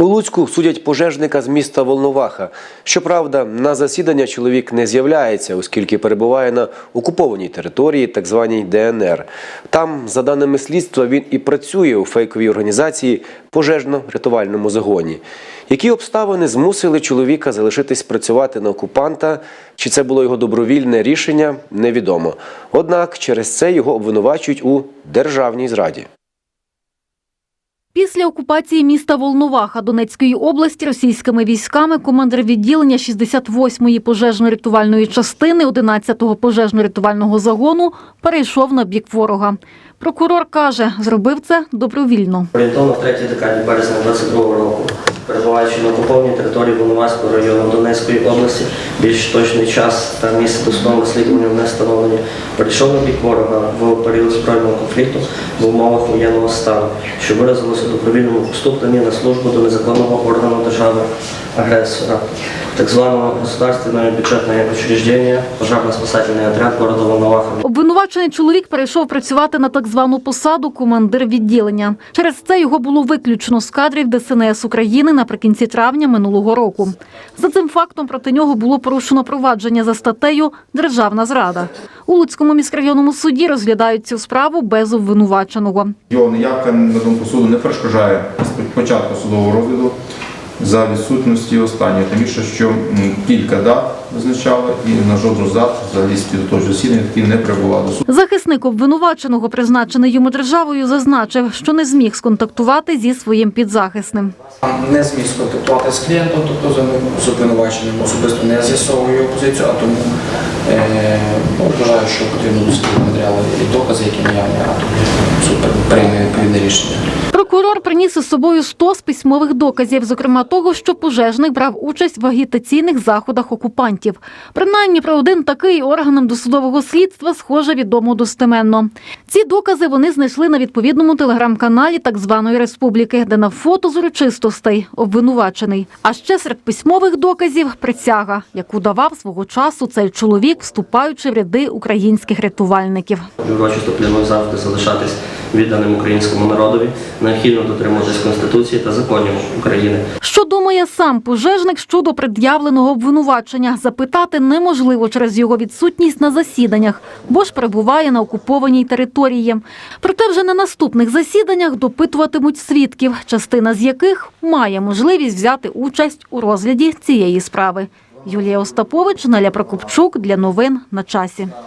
У Луцьку судять пожежника з міста Волноваха. Щоправда, на засідання чоловік не з'являється, оскільки перебуває на окупованій території, так званій ДНР. Там, за даними слідства, він і працює у фейковій організації пожежно-рятувальному загоні. Які обставини змусили чоловіка залишитись працювати на окупанта? Чи це було його добровільне рішення? Невідомо. Однак через це його обвинувачують у державній зраді. Після окупації міста Волноваха Донецької області російськими військами командир відділення 68-ї пожежно-рятувальної частини 11-го пожежно-рятувального загону перейшов на бік ворога. Прокурор каже, зробив це добровільно. Орієнтовно в третій декаді березня 22 року, перебуваючи на окупованій території Волноваського району Донецької області, більш точний час та місце досудового розслідування не встановлені, перейшов на бік ворога в період збройного конфлікту в умовах воєнного стану, що виразилося в добровільному поступленні на службу до незаконного органу держави агресора, так званого государственного бюджетного учреждения, пожарно-спасательний отряд города Волноваха. Обвинувачений чоловік перейшов працювати на так звану посаду командир відділення. Через це його було виключено з кадрів ДСНС України наприкінці травня минулого року. За цим фактом проти нього було порушено провадження за статтею Державна зрада. У Луцькому міськрайонному суді розглядають цю справу без обвинуваченого. Його неявка, на думку суду, не перешкоджає початку судового розгляду за відсутності останньої, тим більше, що кілька дат визначали і на жодну з дат взагалі підготовчого засідання таки не прибула до суду. Захисник обвинуваченого, призначений йому державою, зазначив, що не зміг сконтактувати зі своїм підзахисним. не зміг сконтактувати з клієнтом, тобто за ним з обвинуваченим особисто не з'ясовую його позицію, а тому е, ну, вважаю, що потрібно дослідити матеріали і докази, які наявні, а суд прийме відповідне рішення. Приніс із собою 100 з письмових доказів, зокрема того, що пожежник брав участь в агітаційних заходах окупантів. Принаймні про один такий органам досудового слідства схоже відомо достеменно. Ці докази вони знайшли на відповідному телеграм-каналі так званої республіки, де на фото з урочистостей обвинувачений. А ще серед письмових доказів присяга, яку давав свого часу цей чоловік, вступаючи в ряди українських рятувальників. Урочисто планую завжди залишатись відданим українському народові, необхідно дотримуватись Конституції та законів України. Що думає сам пожежник щодо пред'явленого обвинувачення, запитати неможливо через його відсутність на засіданнях, бо ж перебуває на окупованій території. Проте вже на наступних засіданнях допитуватимуть свідків, частина з яких має можливість взяти участь у розгляді цієї справи. Юлія Остапович, Наля Прокопчук для новин на часі.